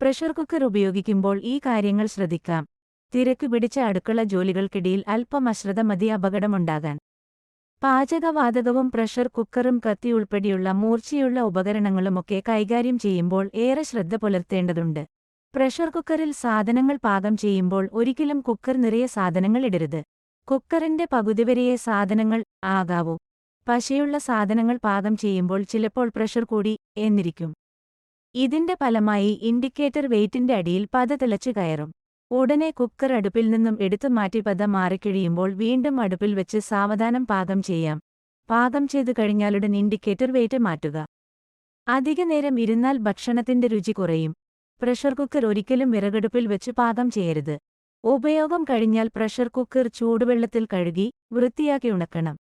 Pressure cooker ഉപയോഗിക്കുമ്പോൾ ഈ കാര്യങ്ങൾ ശ്രദ്ധിക്കാം. തിരക്ക് പിടിച്ച അടുക്കള ജോലികൾക്കിടയിൽ അല്പം അശ്രദ്ധ മതി അപകടമുണ്ടാകാൻ. പാചകവാതകവും പ്രഷർ കുക്കറും കത്തി ഉൾപ്പെടെയുള്ള മൂർച്ചയുള്ള ഉപകരണങ്ങളുമൊക്കെ കൈകാര്യം ചെയ്യുമ്പോൾ ഏറെ ശ്രദ്ധ പുലർത്തേണ്ടതുണ്ട്. പ്രഷർ കുക്കറിൽ സാധനങ്ങൾ പാകം ചെയ്യുമ്പോൾ ഒരിക്കലും കുക്കർ നിറയെ സാധനങ്ങൾ ഇടരുത്. കുക്കറിന്റെ പകുതി വരെയെ സാധനങ്ങൾ ആകാവൂ. പശയുള്ള സാധനങ്ങൾ പാകം ചെയ്യുമ്പോൾ ചിലപ്പോൾ പ്രഷർ കൂടി എന്നിരിക്കും. ഇതിന്റെ ഫലമായി ഇൻഡിക്കേറ്റർ വെയിറ്റിന്റെ അടിയിൽ പത തിളച്ചു കയറും. ഉടനെ കുക്കർ അടുപ്പിൽ നിന്നും എടുത്തു മാറ്റി പത മാറിക്കഴിയുമ്പോൾ വീണ്ടും അടുപ്പിൽ വെച്ച് സാവധാനം പാകം ചെയ്യാം. പാകം ചെയ്തു കഴിഞ്ഞാലുടൻ ഇൻഡിക്കേറ്റർ വെയിറ്റ് മാറ്റുക. അധിക നേരം ഇരുന്നാൽ ഭക്ഷണത്തിന്റെ രുചി കുറയും. പ്രഷർ കുക്കർ ഒരിക്കലും വിറകടുപ്പിൽ വെച്ച് പാകം ചെയ്യരുത്. ഉപയോഗം കഴിഞ്ഞാൽ പ്രഷർ കുക്കർ ചൂടുവെള്ളത്തിൽ കഴുകി വൃത്തിയാക്കി ഉണക്കണം.